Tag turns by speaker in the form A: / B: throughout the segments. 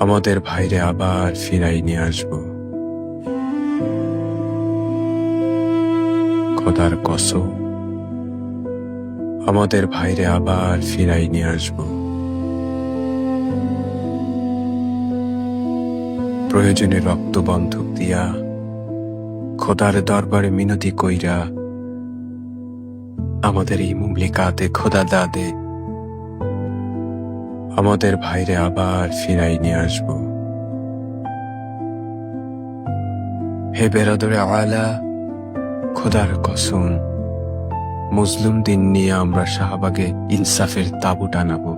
A: আমাদের ভাইরে আবার ফিরাই নিয়ে আসব। খোদার কসম, আমাদের ভাইরে আবার ফিরাই নিয়ে আসব। প্রয়োজনে রক্ত বন্ধক দিয়া খোদার দরবারে মিনতি কইরা আমাদের এই মুমলিকাতে খোদা দাদে আমাদের ভাইরে আবার ফিরাই নিয়ে আসব। হে বেরাদরে আলা, খোদার কসম, মুসলিম দিন নিয়ে আমরা শাহবাগে ইনসাফের তাবু টানাবো।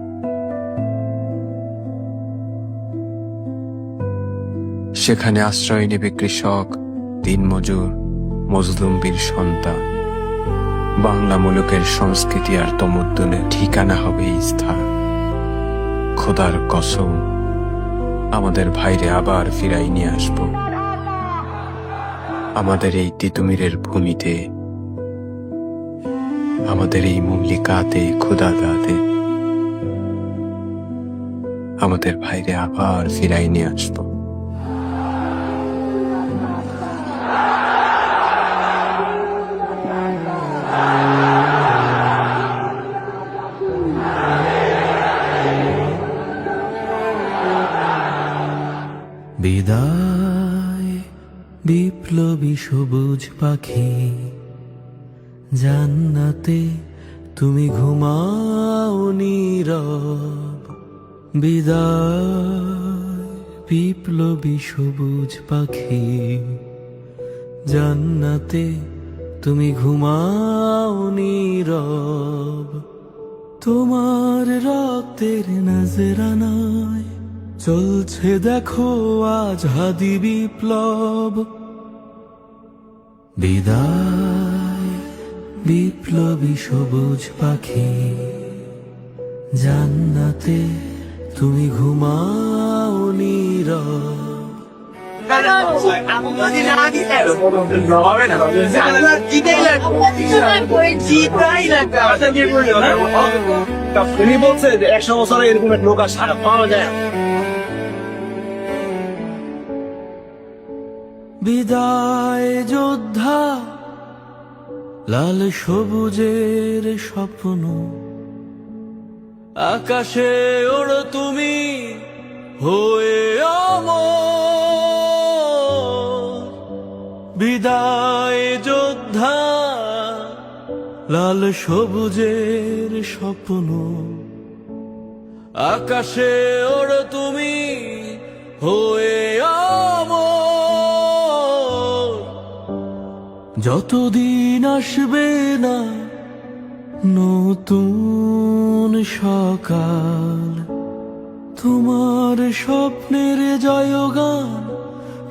A: সেখানে আশ্রয় নেবে কৃষক, দিনমজুর মজলুম বীর সন্তান। বাংলা মুলুকের সংস্কৃতি আর তমদ্দনের ঠিকানা হবে এই স্থান। খোদার কসম, আমাদের ভাইরে আবার ফিরাই নিয়ে আসব। আমাদের এই তিতুমিরের ভূমিতে, আমাদের এই মুমলিকাতে খোদা গাতে আমাদের ভাইরে আবার ফিরাই নিয়ে আসব।
B: বিদায় বিপ্লবী সবুজ পাখি, জান্নাতে তুমি ঘুমাও নীরব। বিদায় বিপ্লবী সবুজ পাখি, জান্নাতে তুমি ঘুমাও নীরব। তোমার রক্তের নজরানায় চলছে দেখো আজ হাদি বিপ্লব। বিদায় বিপ্লবী সবুজ পাখি। জান্নাতে তুমি ঘুমাও নীরব।
C: উনি বলছে যে একশো বছরে এরকম এক লোক আসা পাওয়া যায়।
B: বিদায় যোদ্ধা, লাল সবুজের স্বপ্ন। আকাশে ওড়ো তুমি, হয়ে লাল সবুজের স্বপ্ন। আকাশে ওড়ো তুমি, হয়ে অমর যতদিন আসবে না নতুন সকাল, তোমার স্বপ্নের জয়গান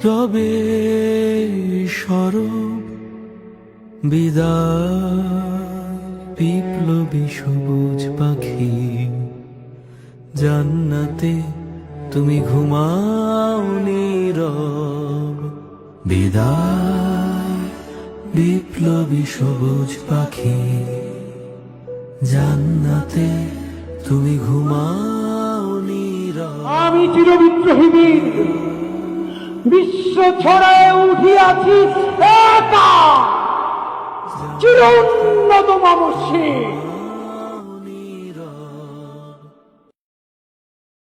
B: রবে সরব বিদায়। বিপ্লবী সবুজ পাখি, জান্নাতে তুমি ঘুমাও নীরব। বিদায়, বিপ্লবী সবুজ পাখি, জান্নাতে তুমি ঘুমাও নীরব।
D: আমি চিরবিদ্রোহী বীর। বিশ্ব ছড়ায় উঠিয়াছি একা চির উন্নত মানসিক